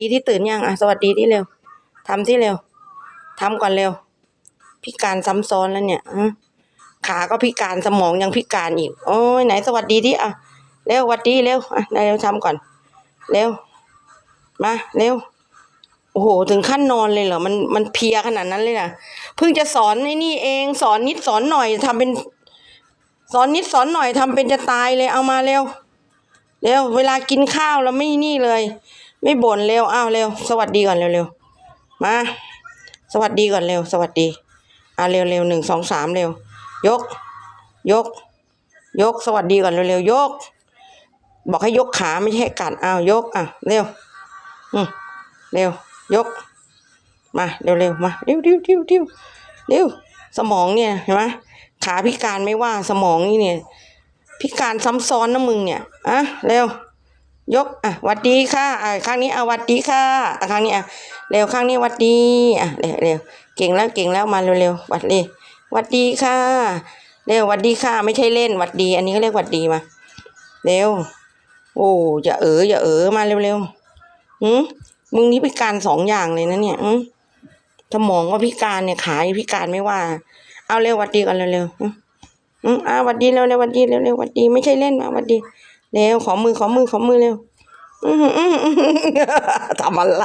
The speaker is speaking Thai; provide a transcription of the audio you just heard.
ดีที่ตื่นยังอะสวัสดีที่เร็วทำที่เร็วทำก่อนเร็ว พิการซ้ำซ้อนแล้วเนี่ยอะขาก็พิการสมองยังพิการอีก โอ้ยไหนสวัสดีที่อะเร็วสวัสดีเร็วอะเร็วทำก่อน เร็ว มาเร็วโอ้โหถึงขั้นนอนเลยเหรอมันมันเพียขนาดนั้นเลยนะเพิ่งจะสอนไอ้นี่เองสอนนิดสอนหน่อยทำเป็น สอนนิดสอนหน่อยทำเป็นจะตายเลยเอามาเร็วเร็วเวลากินข้าวแล้วไม่นี่เลย ไม่บ่นเร็วอ้าวเร็ว สวัสดีก่อนเร็วเร็วมา สวัสดีก่อนเร็ว สวัสดีอ่าเร็วเร็วหนึ่งสองสามเร็ว ยก ยก ยก สวัสดีก่อนเร็วเร็วยก บอกให้ยกขาไม่ใช่ให้กัดอ้าวยกอะเร็วอืมเร็ว ยก มาเร็วเร็วมาเร็วเร็วเร็วเร็วเร็วสมองเนี่ยเห็นไหมขาพิการไม่ว่าสมองนี่เนี่ย พิการซ้ำซ้อนนะมึงเนี่ยอะเร็ว ยกอะวัดดีค่ะอะข้างนี้อะวัดดีค่ะอะข้างนี้อะเร็วข้างนี้วัดดีอะเร็วเร็วเก่งแล้วเก่งแล้วมาเร็วเร็ววัดดีวัดดีค่ะเร็ววัดดีค่ะ ไม่ใช่เล่นวัดดี อันนี้เขาเรียกวัดดีมาเร็วโอ้อย่าเอออย่าเออมาเร็วเร็วหืมมึงนี่พิการสองอย่างเลยนะเนี่ยอืมสมองก็พิการเนี่ยขายพิการไม่ว่า เอาเร็ววัดดีกันเร็วเร็วอืมอะวัดดีเร็วเร็ววัดดีเร็วเร็ววัดดีไม่ใช่เล่นมาวัดดี เร็วขอมือขอมือขอมือเร็วทำอะไร